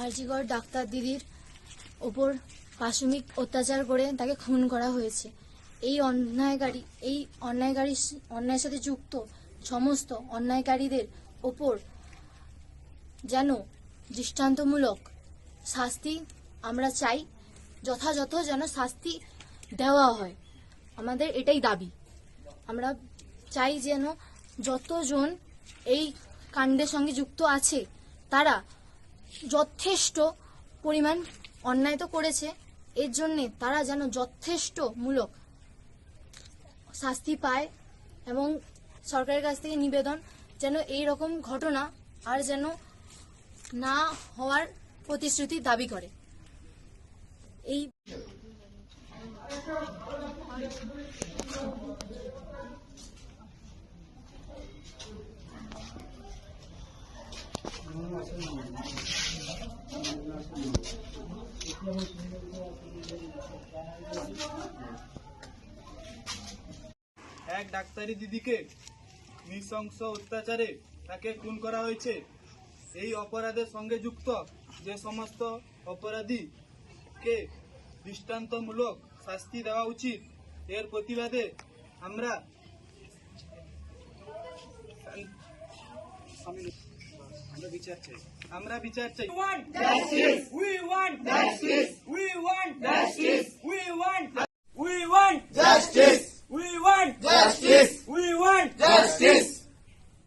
আরজিগড় doctor দিদির ওপর পাশবিক অত্যাচার করে তাকে খুন করা হয়েছে। এই অন্যায়কারী এই অন্যায়কারী, অন্যায়ের সাথে যুক্ত সমস্ত অন্যায়কারীদের ওপর যেন দৃষ্টান্তমূলক শাস্তি আমরা চাই, যথাযথ যেন শাস্তি দেওয়া হয়। আমাদের এটাই দাবি। আমরা চাই যেন যতজন এই কাণ্ডের সঙ্গে যুক্ত আছে, তারা যথেষ্ট পরিমাণ অন্যায় তো করেছে। এর জন্যে তারা যেন যথেষ্ট মূলক শাস্তি পায় এবং সরকারের কাছ থেকে নিবেদন যেন এই রকম ঘটনা আর যেন না হওয়ার প্রতিশ্রুতি দাবি করে। এই এক ডাক্তারি দিদিকে নৃশংস অত্যাচারে তাকে খুন করা হয়েছে। এই অপরাধের সঙ্গে যুক্ত যে সমস্ত অপরাধীকে দৃষ্টান্তমূলক শাস্তি দেওয়া উচিত, এর প্রতিবাদে আমরা আমরা বিচার চাই আমরা বিচার চাই we want justice we want justice we want justice we want justice